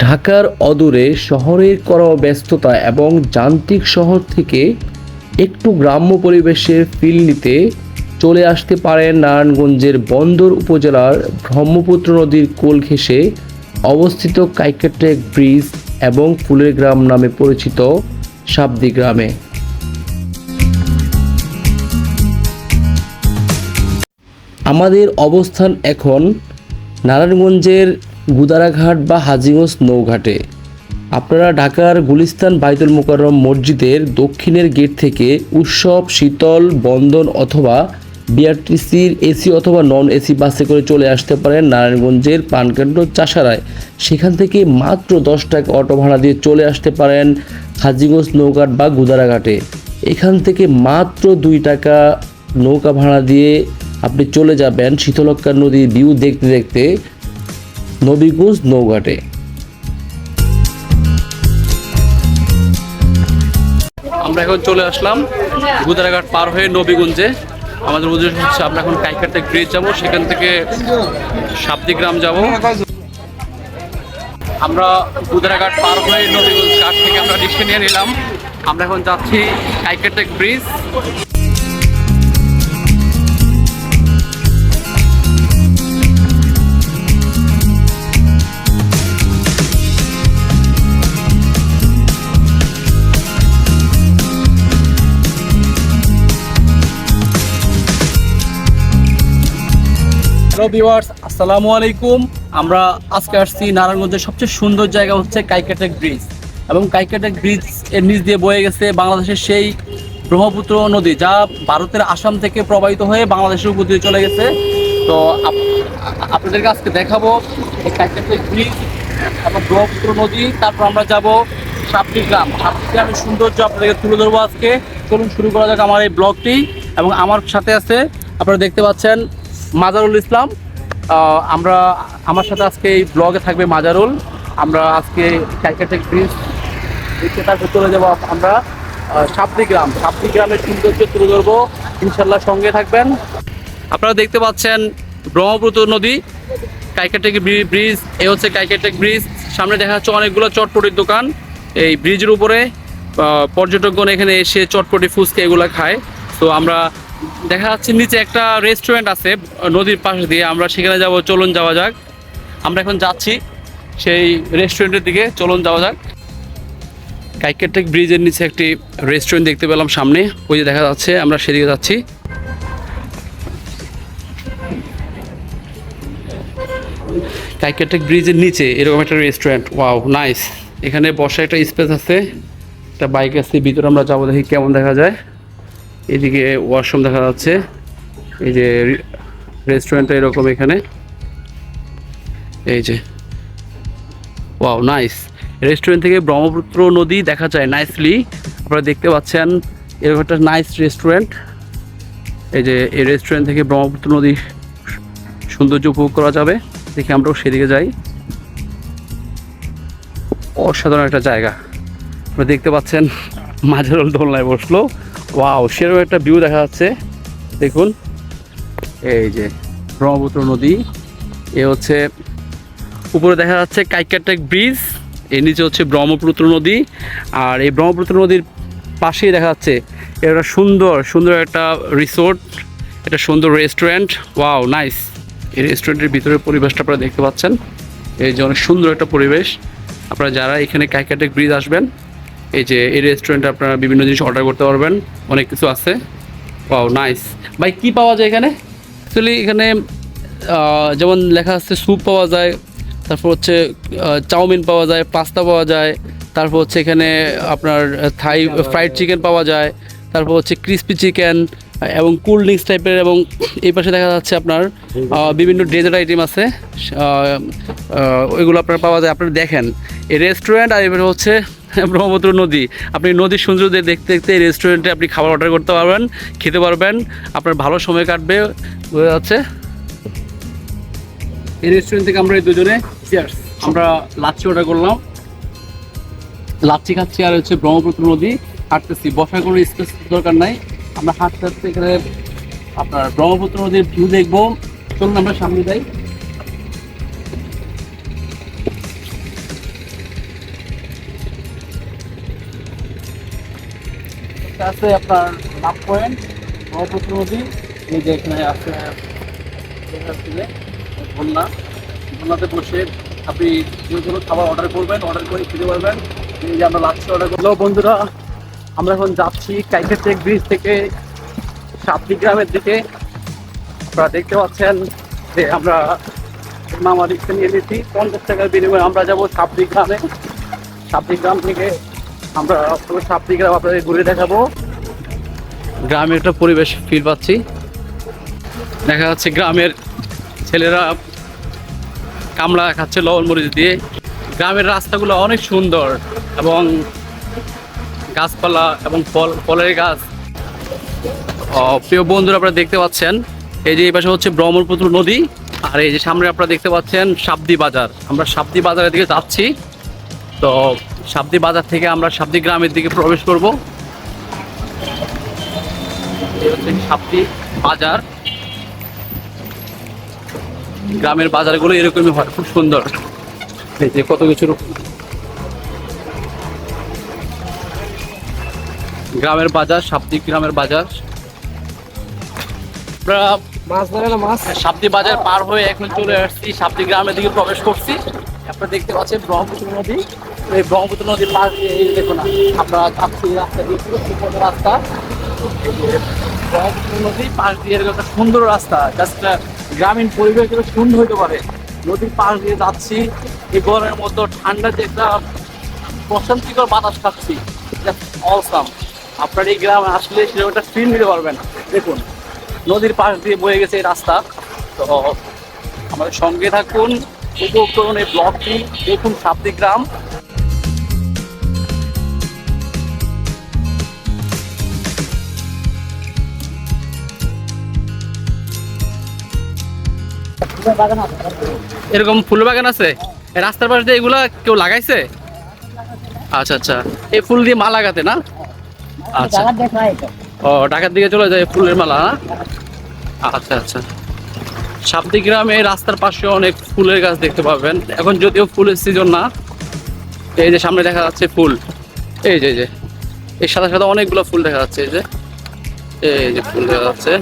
ঢাকার অদূরে শহরের করা ব্যস্ততা এবং যান্ত্রিক শহর থেকে একটু গ্রাম্য পরিবেশের ফিল নিতে চলে আসতে পারেন নারায়ণগঞ্জের বন্দর উপজেলার ব্রহ্মপুত্র নদীর কোল ঘেঁষে অবস্থিত কাইকেটেক ব্রিজ এবং ফুলের গ্রাম নামে পরিচিত সাবদি গ্রামে। আমাদের অবস্থান এখন নারায়ণগঞ্জের গুদারাঘাট বা হাজিগঞ্জ নৌঘাটে। আপনারা ঢাকার গুলিস্তান বাইতুল মোকাররম মসজিদের দক্ষিণের গেট থেকে উৎসব, শীতল বন্দন অথবা বিআরটিসির এসি অথবা নন এসি বাসে করে চলে আসতে পারেন নারায়ণগঞ্জের পানকাণ্ড চাষারায়। সেখান থেকে মাত্র দশ টাকা অটো ভাড়া দিয়ে চলে আসতে পারেন হাজিগঞ্জ নৌঘাট বা গুদারাঘাটে। এখান থেকে মাত্র দুই টাকা নৌকা ভাড়া দিয়ে আপনি চলে যাবেন শীতলক্ষা নদীর ভিউ দেখতে দেখতে। নবীগঞ্জ নৌঘাটে। আমরা এখন চলে আসলাম গুদারাঘাট পার হয়ে নবীগঞ্জে। আমাদের উদ্দেশ্য হচ্ছে আমরা এখন কাইকারতে ব্রিজ যাব, সেখান থেকে সাবদিগ্রাম যাব। আমরা গুদারাঘাট পার হয়ে নবীগঞ্জ ঘাট থেকে আমরা রিক্সা নিয়ে নিলাম। আমরা এখন যাচ্ছি কাইকারটেক ব্রিজ। হ্যালো ভিউয়ার্স, আসসালামু আলাইকুম। আমরা আজকে আসছি নারায়ণগঞ্জের সবচেয়ে সুন্দর জায়গা হচ্ছে কাইকাটেক ব্রিজ এবং কাইকাটেক ব্রিজের নিচ দিয়ে বয়ে গেছে বাংলাদেশের সেই ব্রহ্মপুত্র নদী যা ভারতের আসাম থেকে প্রবাহিত হয়ে বাংলাদেশের উপর দিয়ে চলে গেছে। তো আপনাদেরকে আজকে দেখাবো এই কাইকাটেক ব্রিজ এবং ব্রহ্মপুত্র নদী। তারপর আমরা যাব সাপটি গ্রাম। সাপটি গ্রামের সৌন্দর্য আপনাদেরকে তুলে ধরবো আজকে। চলুন শুরু করা যাক আমার এই ব্লগটি এবং আমার সাথে আছে, আপনারা দেখতে পাচ্ছেন মাজারুল ইসলাম আমরা, আমার সাথে আজকে এই ব্লগে থাকবে মাজারুল। আমরা আজকে ক্যালকাটেক ব্রিজ দেখতে তারপর চলে যাব আমরা সাপড়ি গ্রাম। সাপড়ি গ্রামের সৌন্দর্য তুলে ধরবো। ইনশাল্লাহ সঙ্গে থাকবেন। আপনারা দেখতে পাচ্ছেন ব্রহ্মপুত্র নদী কাইকাটেক ব্রিজ এ হচ্ছে কাইকাটেক ব্রিজ সামনে দেখা যাচ্ছে অনেকগুলো চটপটির দোকান। এই ব্রিজের উপরে পর্যটকগণ এখানে এসে চটপটি ফুচকা এগুলো খায়। তো আমরা দেখা যাচ্ছে নিচে একটা রেস্টুরেন্ট আছে, নদীর পাশে দিয়ে। আমরা সেখানে যাব, চলুন যাওয়া যাক। আমরা এখন যাচ্ছি সেই রেস্টুরেন্টের দিকে, চলুন যাওয়া যাক। কাইকেটেক ব্রিজের নিচে একটি রেস্টুরেন্ট দেখতে পেলাম সামনে। ওই যে দেখা যাচ্ছে, আমরা সেদিকে যাচ্ছি। কাইকেটেক ব্রিজের নিচে এরকম একটা রেস্টুরেন্ট ওয়াও নাইস এখানে বসার একটা স্পেস আছে। একটা বাইক আছে, ভিতরে আমরা যাব দেখি কেমন দেখা যায়। এদিকে ওয়াশরুম দেখা যাচ্ছে। এই যে রেস্টুরেন্টটা এরকম এখানে। এই যে। Wow, nice. রেস্টুরেন্ট থেকে ব্রহ্মপুত্র নদী দেখা যায় নাইসলি। আপনারা দেখতে পাচ্ছেন, এরকম একটা নাইস রেস্টুরেন্ট। এই যে, এই রেস্টুরেন্ট থেকে ব্রহ্মপুত্র নদী সৌন্দর্য উপভোগ করা যাবে। দেখি আমরাও সেদিকে যাই। অসাধারণ একটা জায়গা। আপনারা দেখতে পাচ্ছেন, মাঝারল দোলনায় বসল। ওয়াও সেরকম একটা ভিউ দেখা যাচ্ছে। দেখুন। এই যে ব্রহ্মপুত্র নদী। এ হচ্ছে উপরে দেখা যাচ্ছে কাইকাটেক ব্রিজ। এর নিচে হচ্ছে ব্রহ্মপুত্র নদী। আর এই ব্রহ্মপুত্র নদীর পাশেই দেখা যাচ্ছে একটা সুন্দর সুন্দর একটা রিসোর্ট একটা সুন্দর রেস্টুরেন্ট ওয়াও নাইস এই রেস্টুরেন্টের ভিতরের পরিবেশটা আপনারা দেখতে পাচ্ছেন। এই যে অনেক সুন্দর একটা পরিবেশ। আপনারা যারা এখানে কাইকাটেক ব্রিজ আসবেন এই যে এই রেস্টুরেন্টে আপনারা বিভিন্ন জিনিস অর্ডার করতে পারবেন, অনেক কিছু আছে। ওয়াও নাইস ভাই, কি পাওয়া যায় এখানে? অ্যাকচুয়ালি এখানে যেমন লেখা আছে স্যুপ পাওয়া যায়, তারপর হচ্ছে চাউমিন পাওয়া যায় পাস্তা পাওয়া যায়, তারপর হচ্ছে এখানে আপনার থাই ফ্রাইড চিকেন পাওয়া যায়, তারপর হচ্ছে ক্রিস্পি চিকেন এবং কোল্ড ড্রিঙ্কস টাইপের এবং এই পাশে দেখা যাচ্ছে আপনার বিভিন্ন ডেজার্ট আইটেম আছে। ওইগুলো আপনার পাওয়া যায়। আপনারা দেখেন, এই রেস্টুরেন্ট আর এবার হচ্ছে ব্রহ্মপুত্র নদী। আপনি নদীর সৌন্দর্য দেখতে দেখতে রেস্টুরেন্টে আপনি খাবার অর্ডার করতে পারবেন, খেতে পারবেন, আপনার ভালো সময় কাটবে, বোঝা যাচ্ছে? এই রেস্টুরেন্ট থেকে আমরা এই দুজনে চিয়ার্স আমরা লাচ্ছি অর্ডার করলাম। লাচ্ছি খাচ্ছি আর হচ্ছে ব্রহ্মপুত্র নদী। হাঁটতেছি। বসার কোনো স্পেস দরকার নাই। আমরা হাঁটতে হাঁটতে এখানে আপনার ব্রহ্মপুত্র নদীর ভিউ দেখব। চলুন আমরা সামনে যাই। আছে আপনার লাভ পয়েন্ট ব্রহ্মপুত্র নদী, এই যে এখানে আছে বন্যা বন্যাতে বসে আপনি যে কোনো খাবার অর্ডার করবেন অর্ডার করে খেতে পারবেন। এই যে আমরা লাচ্ছি অর্ডার করল বন্ধুরা, আমরা এখন যাচ্ছি কাইকেটেক ব্রিজ থেকে সাতটি গ্রামের দিকে। আপনারা দেখতে পাচ্ছেন যে আমরা মামা রিক্সা নিয়ে নিয়েছি পঞ্চাশ টাকার বিনিময়ে আমরা যাব সাবদি গ্রামে। সাবদি গ্রাম থেকে আমরা পুরো সাবদি গ্রাম আপনাদের ঘুরে দেখাবো। গ্রামের একটা পরিবেশ ফিল পাচ্ছি। দেখা যাচ্ছে গ্রামের ছেলেরা কামড়া খাচ্ছে, লবণ মরিচ দিয়ে। গ্রামের রাস্তাগুলো অনেক সুন্দর এবং গাছপালা এবং ফল, ফলের গাছ। প্রিয় বন্ধুরা, আপনারা দেখতে পাচ্ছেন, এই যে এই পাশে হচ্ছে ব্রহ্মপুত্র নদী, আর এই যে সামনে আপনারা দেখতে পাচ্ছেন সাবদি বাজার। আমরা সাবদি বাজারের দিকে যাচ্ছি। তো সাবদি বাজার থেকে আমরা সাবদি গ্রামের দিকে প্রবেশ করব। হচ্ছে সাবদি বাজার। গ্রামের বাজারগুলো এরকমই হয় খুব সুন্দর। এই যে কত কিছুর গ্রামের বাজার সাপ্তিক গ্রামের বাজার। মাছ মাছ? সাপ্তি বাজার পার হয়ে এখন চলে আসছি সাপ্তি গ্রামের দিকে প্রবেশ করছি। আপনারা দেখতে পাচ্ছেন ব্রহ্মপুত্র নদী। এই ব্রহ্মপুত্র নদীর পাশ দিয়ে এই দেখুন আমরা যাচ্ছি রাস্তা দিয়ে রাস্তা। ব্রহ্মপুত্র নদী পাশ দিয়ে একটা সুন্দর রাস্তা জাস্ট গ্রামীণ পরিবেশ সুন্দর হতে পারে। নদীর পাশ দিয়ে যাচ্ছি, এই গরমের মতো ঠান্ডা যে একটা প্রশান্তিকর বাতাস খাচ্ছি অলসাম আপনার এই গ্রামে আসলে সেরকম একটা ফিল নিতে পারবেন দেখুন, নদীর পাশ দিয়ে বয়ে গেছে এই রাস্তা। তো আমাদের সঙ্গে থাকুন উপভোগ করুন এই ব্লগটি। দেখুন সাবদি গ্রাম। এরকম ফুল বাগান আছে? রাস্তার পাশ দিয়ে এগুলা কেউ লাগাইছে? আচ্ছা আচ্ছা। এই ফুল দিয়ে মালা লাগাতে না? আচ্ছা। ও ঢাকার দিকে চলে যায় ফুলের মালা না? আচ্ছা আচ্ছা। সাবদি গ্রামে রাস্তার পাশে অনেক ফুলের গাছ দেখতে পাবেন। এখন যদিও ফুলের সিজন না, এই যে সামনে দেখা যাচ্ছে ফুল। এই যে যে এই সাদা সাদা অনেকগুলো ফুল দেখা যাচ্ছে, এই যে এই যে ফুল দেখা যাচ্ছে।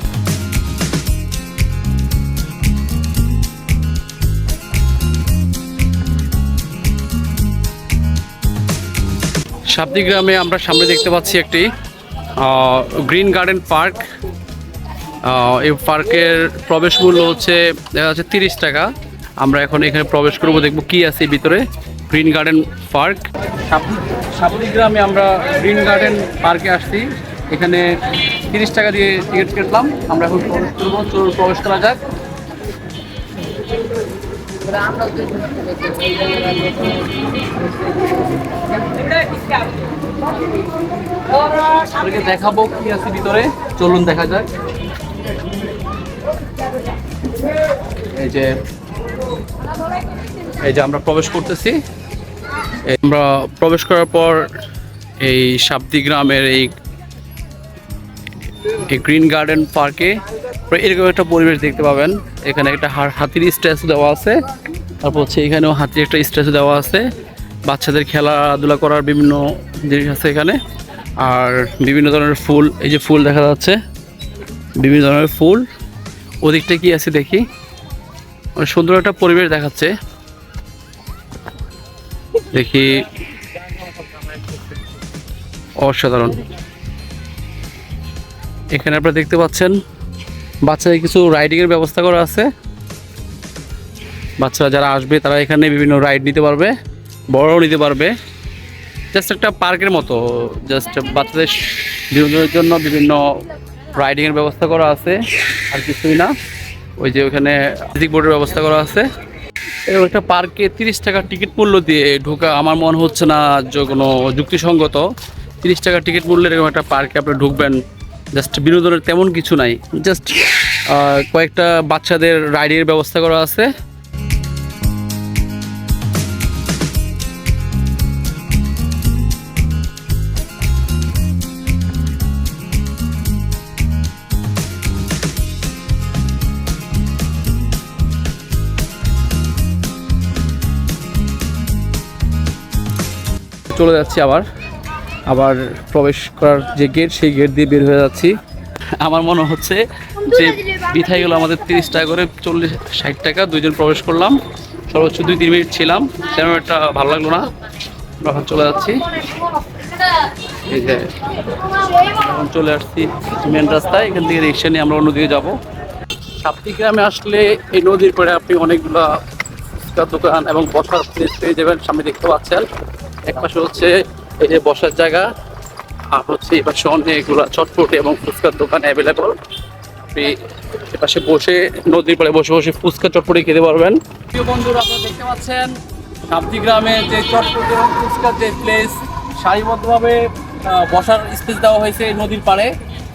সাবদি গ্রামে আমরা সামনে দেখতে পাচ্ছি একটি গ্রিন গার্ডেন পার্ক। এই পার্কের প্রবেশ মূল্য হচ্ছে, দেখা যাচ্ছে তিরিশ টাকা। আমরা এখন এখানে প্রবেশ করব, দেখব কি আছে ভিতরে। Green garden park. সাবদি গ্রামে আমরা গ্রিন গার্ডেন পার্কে আসছি। এখানে তিরিশ টাকা দিয়ে টিকিট কেটলাম। আমরা এখন প্রবেশ করব, চলুন প্রবেশ করা যাক। দেখাবো কি আছে ভিতরে। চলুন দেখা যাক। এই যে এই যে আমরা প্রবেশ করতেছি। আমরা প্রবেশ করার পর এই সাবদি গ্রামের এই গ্রিন গার্ডেন পার্কে এরকম একটা পরিবেশ দেখতে পাবেন। এখানে একটা হাতির স্ট্যাচু দেওয়া আছে। তারপর হচ্ছে এখানেও হাতির একটা স্ট্যাচু দেওয়া আছে। বাচ্চাদের খেলাধুলা করার বিভিন্ন জিনিস আছে এখানে। আর বিভিন্ন ধরনের ফুল, এই যে ফুল দেখা যাচ্ছে। বিভিন্ন ধরনের ফুল। ওদিকটা কি আছে দেখি? সুন্দর একটা পরিবেশ দেখাচ্ছে। দেখি। অসাধারণ। এখানে আপনারা দেখতে পাচ্ছেন, বাচ্চাদের কিছু রাইডিং এর ব্যবস্থা করা আছে। বাচ্চারা যারা আসবে, তারা এখানে বিভিন্ন রাইড নিতে পারবে বড়ও নিতে পারবে। জাস্ট একটা পার্কের মতো জাস্ট বাচ্চাদের বিনোদনের জন্য বিভিন্ন রাইডিং এর ব্যবস্থা করা আছে, আর কিছুই না। ওই যে ওখানে মিউজিক বোর্ডের ব্যবস্থা করা আছে। এরকম একটা পার্কে তিরিশ টাকা টিকিট মূল্য দিয়ে ঢোকা আমার মনে হচ্ছে না যে কোনো যুক্তিসঙ্গত। তিরিশ টাকা টিকিট মূল্য এরকম একটা পার্কে আপনি ঢুকবেন, জাস্ট বিনোদনের তেমন কিছু নাই। জাস্ট কয়েকটা বাচ্চাদের রাইডের ব্যবস্থা করা আছে। চলে যাচ্ছি আবার। আবার প্রবেশ করার যে গেট সেই গেট দিয়ে বের হয়ে যাচ্ছি। আমার মনে হচ্ছে যে বিথাই গেল আমাদের তিরিশ টাকা করে, চল্লিশ, ষাট টাকা, দুইজন প্রবেশ করলাম। সর্বোচ্চ দুই, তিন মিনিট ছিলাম। তেমন একটা ভালো লাগল না। এখন চলে যাচ্ছি। এই যে, এখন চলে আসছি মেন রাস্তায়। এখান থেকে রিক্সা নিয়ে আমরা অন্যদিকে যাব। সাপ্তি গ্রামে আসলে এই নদীর পরে আপনি অনেকগুলা দোকান এবং বসার প্লেস পেয়ে যাবেন। সামনে দেখতে পাচ্ছেন। এক পাশে হচ্ছে এই যে বসার জায়গা, আর হচ্ছে এই পাশে অনেকগুলা চটপটি এবং ফুচকার দোকান অ্যাভেলেবল আপনি এপাশে বসে, নদীর পাড়ে বসে বসে ফুচকা চটপটি খেতে পারবেন। প্রিয় বন্ধুরা, আপনারা দেখতে পাচ্ছেন সাপ্তি গ্রামে যে চটপটি এবং ফুচকার যে প্লেস সারিবদ্ধভাবে বসার স্পেস দেওয়া হয়েছে নদীর পাড়ে।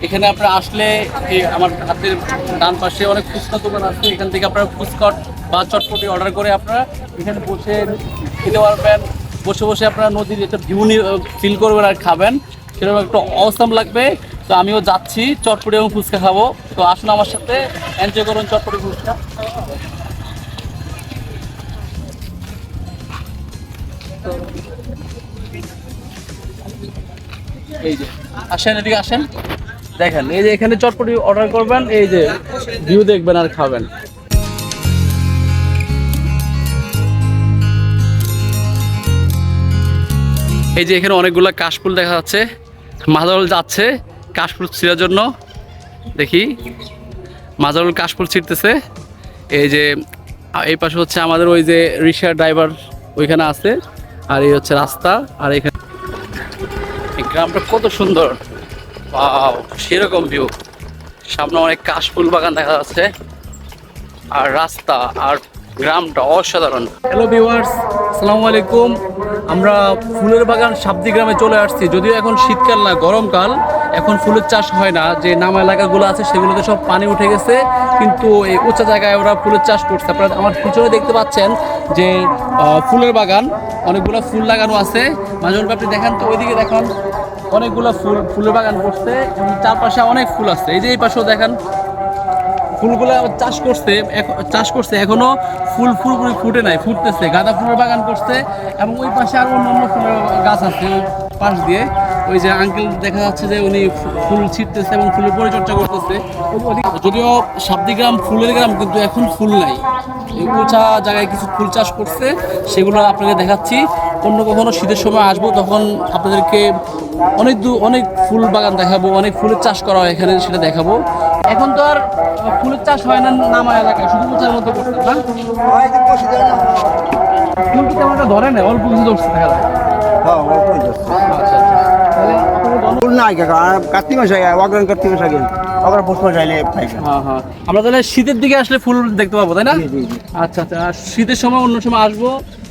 এখানে আপনারা আসলে আমার হাতের ডান পাশে অনেক ফুচকা দোকান আছে। এখান থেকে আপনারা ফুচকট বা চটপটি অর্ডার করে আপনারা এখানে বসে খেতে পারবেন। বসে বসে আপনারা নদীর একটা ভিউ ফিল করবেন আর খাবেন। সেরকম একটু অসম লাগবে। তো আমিও যাচ্ছি, চটপটি এবং ফুচকা খাব। তো আসুন আমার সাথে এনজয় করুন চটপটি ফুচকা। এই যে, আসেন এদিকে আসেন। দেখেন, এই যে এখানে চটপটি অর্ডার করবেন, এই যে ভিউ দেখবেন আর খাবেন। এই যে এখানে অনেকগুলো কাশফুল দেখা যাচ্ছে। মাজারুল যাচ্ছে কাশফুল ছিঁড়ার জন্য। দেখি। মাজারুল কাশফুল ছিঁড়তেছে। এই যে, এই পাশে হচ্ছে আমাদের ওই যে রিক্সা ড্রাইভার ওইখানে আছে। আর এই হচ্ছে রাস্তা। আর এখানে এই গ্রামটা কত সুন্দর। সেরকম ভিউ সামনে অনেক কাশফুল বাগান দেখা যাচ্ছে। আর রাস্তা, আর গ্রামটা অসাধারণ। হ্যালো ভিউয়ার্স আসসালামু আলাইকুম। আমরা ফুলের বাগান সাবদি গ্রামে চলে আসছি। যদিও এখন শীতকাল না, গরমকাল। এখন ফুলের চাষ হয় না। যে নাম এলাকাগুলো আছে, সেগুলোতে সব পানি উঠে গেছে। কিন্তু এই উঁচা জায়গায় ওরা ফুলের চাষ করছে। আপনারা আমার পিছনে দেখতে পাচ্ছেন যে ফুলের বাগান। অনেকগুলো ফুল লাগানো আছে। মাঝে আপনি দেখান তো, ওইদিকে দেখান অনেকগুলো ফুল, ফুলের বাগান করছে। এবং চারপাশে অনেক ফুল আছে। এই যে এই পাশেও দেখেন ফুলগুলো চাষ করছে চাষ করছে, এখনও ফুল ফুলগুলি ফুটে নাই, ফুটতেছে। গাঁদা ফুলের বাগান করছে এবং ওই পাশে আরও অন্য অন্য ফুলের গাছ আছে পাশ দিয়ে। ওই যে আঙ্কেল দেখা যাচ্ছে যে উনি ফুল ছিটতেছে এবং ফুলের পরিচর্যা করতেছে। যদিও সাবদিগ্রাম ফুলের গ্রাম কিন্তু এখন ফুল নাই। উঁচা জায়গায় কিছু ফুল চাষ করছে, সেগুলো আপনাকে দেখাচ্ছি। অন্য কখনো শীতের সময় আসব, তখন আপনাদেরকে অনেক দূর অনেক ফুল বাগান দেখাবো, অনেক ফুলের চাষ করা হয় এখানে, সেটা দেখাবো। এখন তো আর ফুলের চাষ হয় না নামা এলাকায়? শুধু উঁচার মধ্যে করতে না? ফুল তো তেমন একটা ধরে না অল্প কিছু ধরছে দেখা যায়। আচ্ছা আচ্ছা। হ্যাঁ হ্যাঁ। আমরা তাহলে শীতের দিকে আসলে ফুল দেখতে পাবো তাই না। আচ্ছা আচ্ছা। শীতের সময় অন্য সময় আসব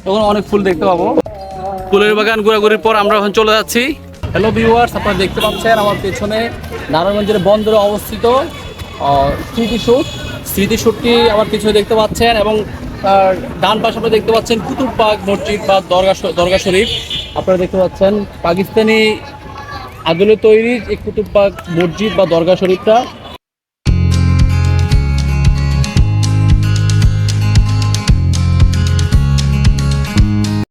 তখন অনেক ফুল দেখতে পাবো। ফুলের বাগান ঘোরাঘুরির পর আমরা এখন চলে যাচ্ছি। হ্যালো ভিউয়ার্স আপনারা দেখতে পাচ্ছেন আমার পেছনে নারায়ণগঞ্জের বন্দরে অবস্থিত। স্মৃতিসৌধ স্মৃতিসৌধটি আমার পিছনে দেখতে পাচ্ছেন এবং ডান পাশে আপনারা দেখতে পাচ্ছেন কুতুববাগ মসজিদ বা দরগা দরগা শরীফ। আপনারা দেখতে পাচ্ছেন পাকিস্তানি আদলে তৈরি এই কুতুববাগ মসজিদ বা দরগা শরীফটা।